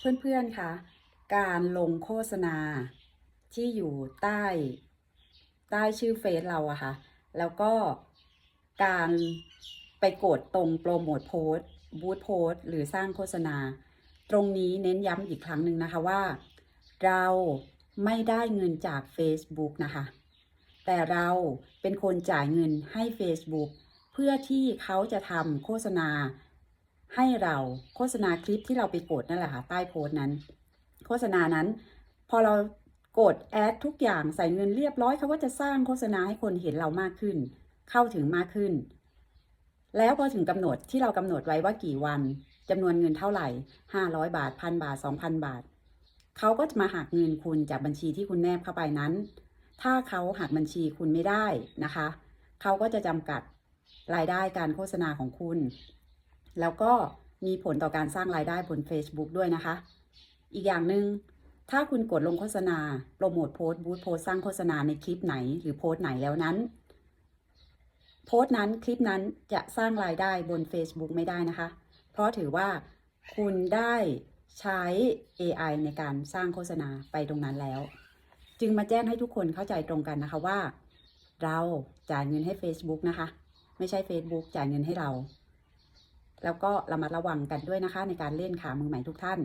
เพื่อนๆคะการลงโฆษณาที่อยู่ใต้ใต้ชื่อเฟซเราอะค่ะ แล้วก็การไปกดตรงโปรโมทโพสบูธโพสหรือสร้างโฆษณา ตรงนี้เน้นย้ำอีกครั้งหนึ่งนะคะว่า เราไม่ได้เงินจาก Facebook นะคะ แต่เราเป็นคนจ่ายเงินให้ Facebook เพื่อที่เขาจะทำโฆษณา ให้เราโฆษณาคลิปที่เราไปกดนั่นแหละค่ะใต้โพสต์นั้น โฆษณานั้น พอเรากดแอดทุกอย่างใส่เงินเรียบร้อยเขาก็จะสร้างโฆษณาให้คนเห็นเรามากขึ้น เข้าถึงมากขึ้น แล้วพอถึงกำหนดที่เรากำหนดไว้ว่ากี่วันจำนวนเงินเท่าไหร่ 500 บาทพันบาท 2,000 บาทเขาก็จะมาหักเงินคุณจากบัญชีที่คุณแนบเข้าไปนั้น ถ้าเขาหักบัญชีคุณไม่ได้นะคะเขาก็จะจำกัดรายได้การโฆษณาของคุณ แล้วก็มีผลต่อการสร้างรายได้บน Facebook ด้วยนะคะ อีกอย่างหนึ่งถ้าคุณกดลงโฆษณาโปรโมทโพสต์บูธโพสต์สร้างโฆษณาในคลิปไหนหรือโพสต์ไหนแล้วนั้น โพสต์นั้นคลิปนั้นจะสร้างรายได้บน Facebook ไม่ได้นะคะ เพราะถือว่าคุณได้ใช้ AI ในการสร้างโฆษณาไปตรงนั้นแล้ว จึงมาแจ้งให้ทุกคนเข้าใจตรงกันนะคะว่า เราจ่ายเงินให้ Facebook นะคะ ไม่ใช่ Facebook จ่ายเงินให้เรา แล้วก็ระมัดระวังกันด้วยนะคะในการเล่นขามือใหม่ทุกท่าน